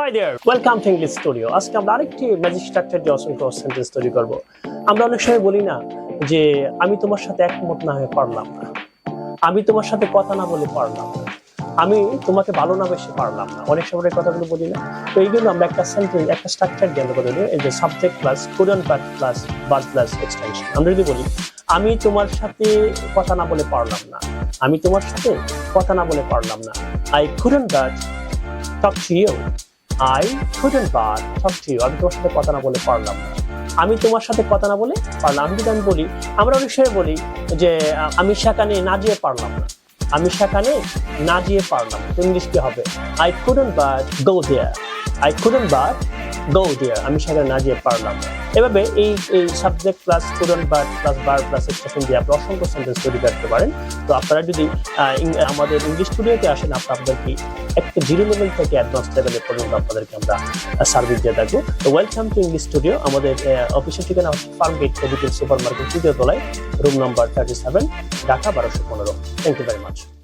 Hi there welcome to English studio আজকে আমরা আরেকটি ম্যাজিক স্ট্রাকচার দিয়ে অসংখ্য সেন্টেন্স তৈরি করব। আমরা অনেক সময় বলি না যে, আমি তোমার সাথে একমত না হয়ে পারলাম না। আমি তোমার সাথে কথা না বলে পারলাম না। আমি তোমাকে ভালো না বেশি পারলাম না। অনেক সময় কথাগুলো বলি না। তো এই জন্য আমরা একটা সেন্টেন্স একটা স্ট্রাকচার দিয়ে আমরা এই যে subject plus Korean part plus bus plus extension আমরা যদি বলি, আমি তোমার সাথে কথা না বলে পারলাম না। আমি তোমার সাথে কথা না বলে পারলাম না। I but talk to you. I couldn't বার সব ঠিক। আমি তোমার সাথে কথা না বলে পারলাম না। আমি তোমার সাথে কথা না বলে পারলাম আমি যদি আমি বলি, আমরা অনেক সময় বলি যে আমি সেখানে না যেয়ে পারলাম না। আমি সেখানে না যেয়ে পারলাম ইংলিশ কি হবে? I couldn't but go there I couldn't but go there আমি সেখানে না যেয়ে পারলাম এভাবে এই subject plus couldn't but plus bar plus expression দিয়ে আপনি অসংখ্য সেন্টেন্স তৈরি করতে পারেন। তো আপনারা যদি আমাদের ইংলিশ স্টুডিওতে আসেন, আপনি আপনাদেরকে একটা জিরো লেভেল থেকে অ্যাডভান্স লেভেলে পর্যন্ত আপনাদেরকে আমরা সার্ভিস দিয়ে থাকব। তো ওয়েলকাম টু ইংলিশ স্টুডিও আমাদের অফিসের ঠিকানা ফার্ম গেট সুপার মার্কেট তৃতীয় তলায় room number thirty seven Dhaka বারোশো পনেরো। Thank you very much